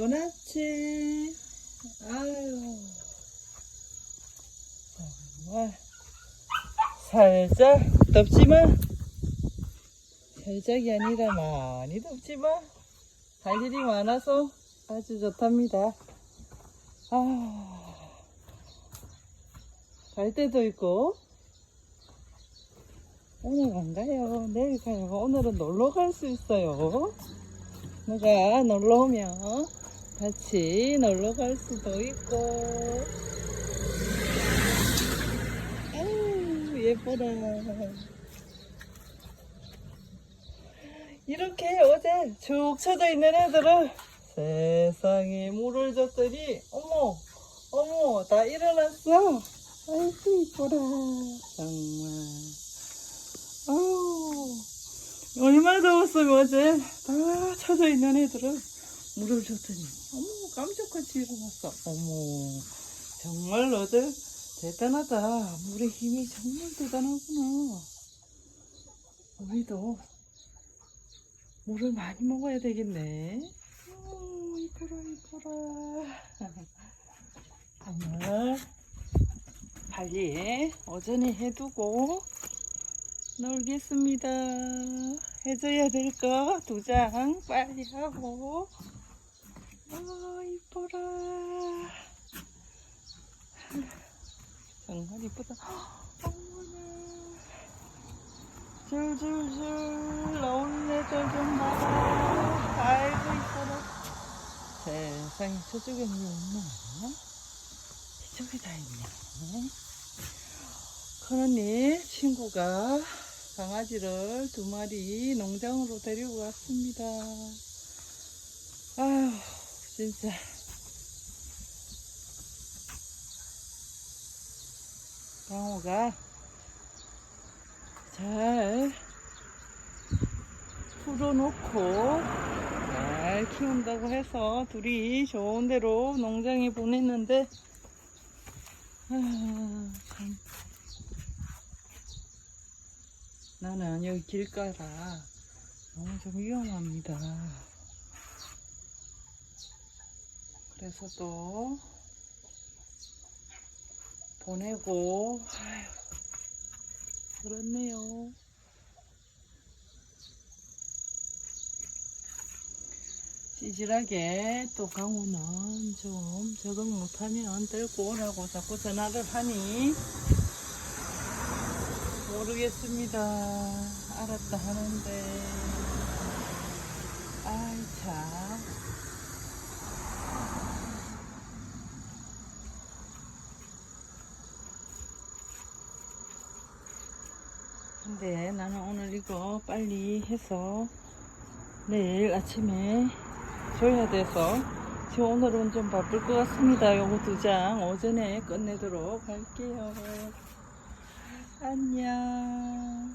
아침. 아유. 정말. 살짝 덥지만, 살짝이 아니라 많이 덥지만, 할 일이 많아서 아주 좋답니다. 아. 갈 때도 있고, 오늘 안 가요. 내일 가요. 오늘은 놀러 갈 수 있어요. 누가 놀러 오면 같이 놀러 갈 수도 있고. 아유, 예뻐라. 이렇게 어제 쭉 쳐져 있는 애들은 세상에 물을 줬더니, 어머, 어머, 다 일어났어. 아이고, 이뻐라. 정말. 아우, 얼마나 더웠으면 어제 다 쳐져 있는 애들은 물을 줬더니, 어머, 깜짝같이 일어났어. 어머, 정말 너들 대단하다. 물의 힘이 정말 대단하구나. 우리도 물을 많이 먹어야 되겠네. 어, 이뻐라, 이뻐라. 정말 빨리 오전에 해두고 놀겠습니다. 해줘야 될 거 두 장 빨리 하고. 아, 이뻐라. 정말 이쁘다. 어머나. 줄줄줄 나오는 애들 좀 봐라. 아이고, 이뻐라. 세상에 저쪽에 뭐 없나? 이쪽에 다 있네. 그러니 친구가 강아지를 두 마리 농장으로 데리고 갔습니다. 아휴, 진짜. 강호가 잘 풀어놓고 잘 키운다고 해서 둘이 좋은 데로 농장에 보냈는데, 아, 참. 나는 여기 길가라 너무 좀 위험합니다. 그래서 또 보내고 아휴 그렇네요. 찌질하게 또 강우는 좀 적응 못하면 데리고 오라고 자꾸 전화를 하니 모르겠습니다. 알았다 하는데. 아이, 참. 근데 나는 오늘 이거 빨리 해서 내일 아침에 줘야 돼서 지금 오늘은 좀 바쁠 것 같습니다. 요거 두 장 오전에 끝내도록 할게요. 안녕.